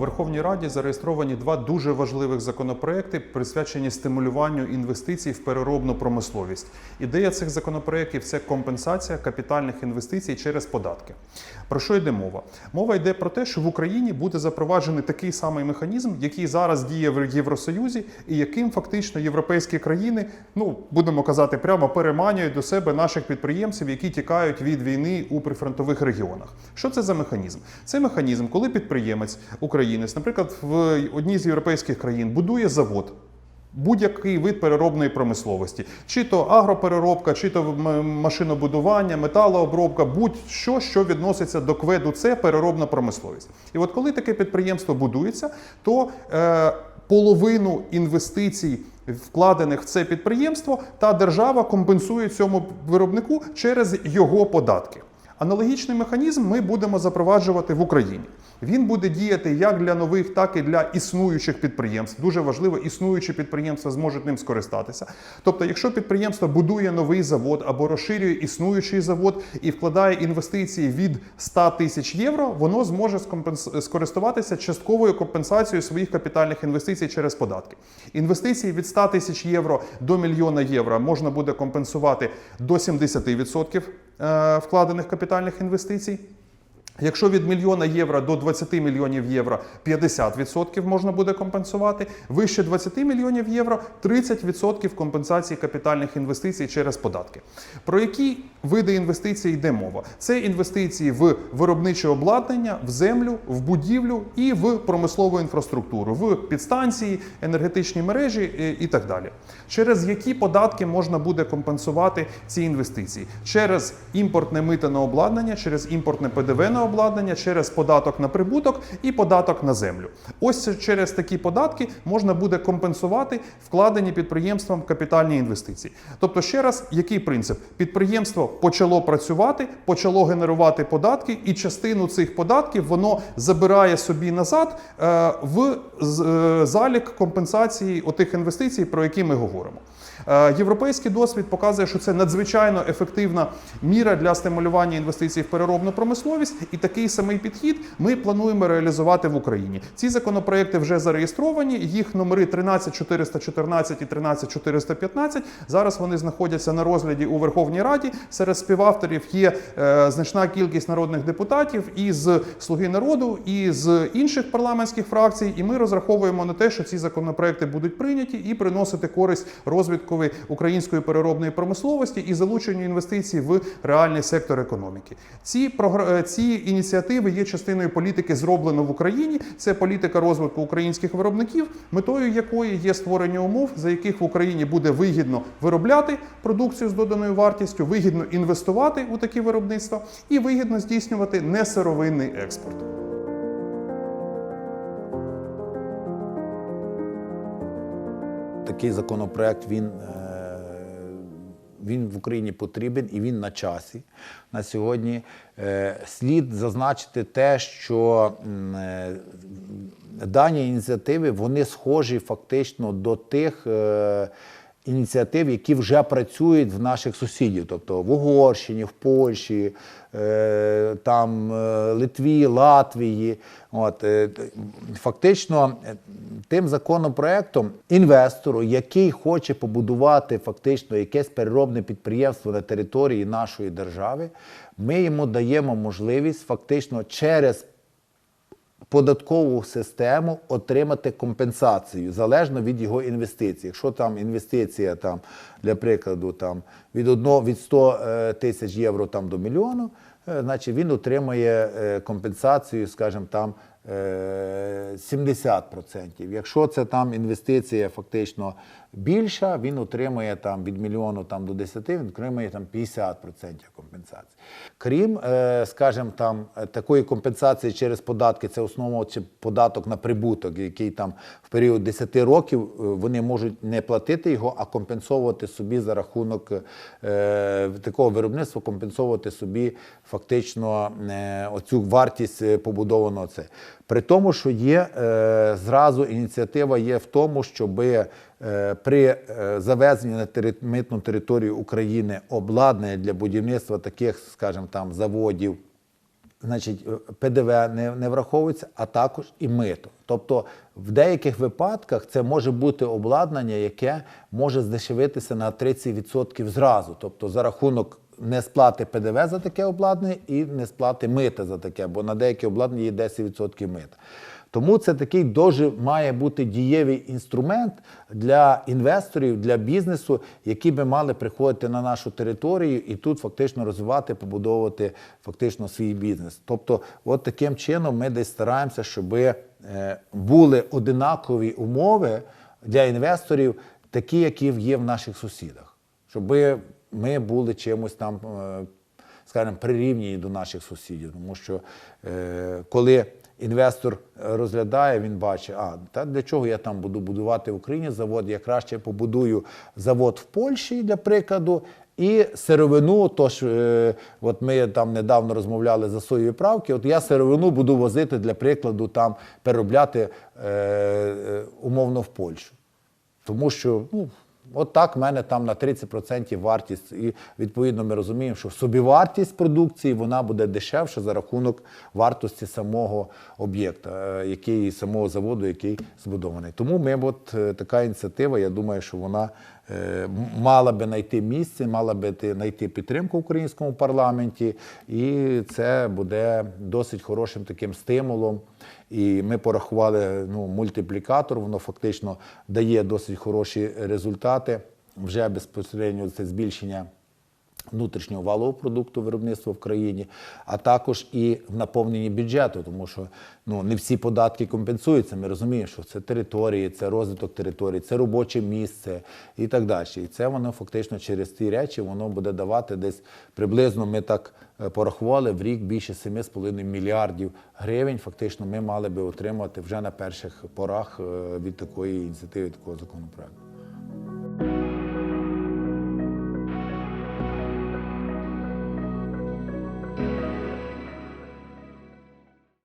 Верховній Раді зареєстровані два дуже важливих законопроекти, присвячені стимулюванню інвестицій в переробну промисловість. Ідея цих законопроєктів це компенсація капітальних інвестицій через податки. Про що йде мова? Мова йде про те, що в Україні буде запроваджений такий самий механізм, який зараз діє в Євросоюзі, і яким фактично європейські країни, ну будемо казати прямо, переманюють до себе наших підприємців, які тікають від війни у прифронтових регіонах. Що це за механізм? Це механізм, коли підприємець українець, наприклад, в одній з європейських країн будує завод. Будь-який вид переробної промисловості, чи то агропереробка, чи то машинобудування, металообробка, будь-що, що відноситься до кведу, це переробна промисловість. І от коли таке підприємство будується, то е, половину інвестицій, вкладених в це підприємство, та держава компенсує цьому виробнику через його податки. Аналогічний механізм ми будемо запроваджувати в Україні. Він буде діяти як для нових, так і для існуючих підприємств. Дуже важливо, існуючі підприємства зможуть ним скористатися. Тобто, якщо підприємство будує новий завод або розширює існуючий завод і вкладає інвестиції від 100 тисяч євро, воно зможе скористуватися частковою компенсацією своїх капітальних інвестицій через податки. Інвестиції від 100 тисяч євро до мільйона євро можна буде компенсувати до 70% е, вкладених капітальних інвестицій. Якщо від мільйона євро до 20 мільйонів євро 50% можна буде компенсувати, вище 20 мільйонів євро 30% компенсації капітальних інвестицій через податки. Про які види інвестицій йде мова? Це інвестиції в виробниче обладнання, в землю, в будівлю і в промислову інфраструктуру, в підстанції, енергетичні мережі е, і так далі. Через які податки можна буде компенсувати ці інвестиції? Через імпортне мите на обладнання, через імпортне ПДВ на обладнання, через податок на прибуток і податок на землю. Ось через такі податки можна буде компенсувати вкладені підприємствам капітальні інвестиції. Тобто, ще раз, який принцип? Підприємство почало працювати, почало генерувати податки, і частину цих податків воно забирає собі назад е, в е, залік компенсації отих інвестицій, про які ми говоримо. Е, Європейський досвід показує, що це надзвичайно ефективна міра для стимулювання інвестицій в переробну промисловість, і такий самий підхід ми плануємо реалізувати в Україні. Ці законопроекти вже зареєстровані. Їх номери 13414 і 13415. Зараз вони знаходяться на розгляді у Верховній Раді. Серед співавторів є е, значна кількість народних депутатів і з Слуги народу, і з інших парламентських фракцій. І ми розраховуємо на те, що ці законопроекти будуть прийняті і приносити користь розвиткові української переробної промисловості і залученню інвестицій в реальний сектор економіки. Ці програ- е, ці ініціативи є частиною політики зроблено в Україні. Це політика розвитку українських виробників, метою якої є створення умов, за яких в Україні буде вигідно виробляти продукцію з доданою вартістю, вигідно інвестувати у такі виробництва і вигідно здійснювати несировинний експорт. Такий законопроект він, е, він в Україні потрібен і він на часі. На сьогодні Е, слід зазначити те, що е, дані ініціативи вони схожі фактично до тих. Ініціатив, які вже працюють в наших сусідів, тобто в Угорщині, в Польщі, е, там е, Литві, Латвії. От е, фактично тим законопроектом інвестору, який хоче побудувати фактично якесь переробне підприємство на території нашої держави, ми йому даємо можливість фактично через податкову систему отримати компенсацію залежно від його інвестицій. Якщо там інвестиція там, для прикладу там, від 1, від 100 е, тисяч євро там, до мільйону, е, значить він отримає е, компенсацію, скажімо, там 70%. Якщо це там інвестиція фактично більша, він отримує там від мільйону там, до 10, він отримує там 50% компенсації. Крім, е, скажімо, там е, такої компенсації через податки, це основно податок на прибуток, який там в період 10 років е, вони можуть не платити його, а компенсовувати собі за рахунок такого виробництва, компенсовувати собі фактично оцю вартість побудованого це. При тому, що є е, зразу ініціатива є в тому, щоб е, при е, завезенні на митну територію України обладнання для будівництва таких, скажімо, там заводів, значить, ПДВ не, не враховується, а також і мито. Тобто в деяких випадках це може бути обладнання, яке може здешевитися на 30% зразу. Тобто за рахунок не сплати ПДВ за таке обладнання і не сплати мита за таке, бо на деякі обладнання є 10% мита. Тому це такий дуже має бути дієвий інструмент для інвесторів, для бізнесу, які би мали приходити на нашу територію і тут фактично розвивати, побудовувати фактично свій бізнес. Тобто, от таким чином ми десь стараємося, щоб були одинакові умови для інвесторів, такі, які є в наших сусідах, щоб ми були чимось там. е, скажімо, прирівняні до наших сусідів. Тому що е, коли інвестор розглядає, він бачить, а та для чого я там буду будувати в Україні завод, я краще побудую завод в Польщі, для прикладу. І сировину, тож е, от ми там недавно розмовляли за соєві правки. От я сировину буду возити для прикладу, там переробляти е, умовно в Польщу. Тому що ну, от так в мене там на 30% вартість. І відповідно ми розуміємо, що собівартість продукції вона буде дешевша за рахунок вартості самого об'єкта, е, який самого заводу, який збудований. Тому ми от е, така ініціатива, я думаю, що вона мала би знайти місце, мала би знайти підтримку в українському парламенті, і це буде досить хорошим таким стимулом. І ми порахували ну, мультиплікатор, воно фактично дає досить хороші результати. Вже безпосередньо це збільшення внутрішнього валового продукту виробництва в країні, а також і в наповненні бюджету, тому що ну, не всі податки компенсуються. Ми розуміємо, що це території, це розвиток території, це робоче місце і так далі. І це воно фактично через ті речі воно буде давати десь приблизно ми так е, порахували в рік більше 7,5 мільярдів гривень. Фактично ми мали би отримати вже на перших порах е, від такої ініціативи, від такого законопроекту.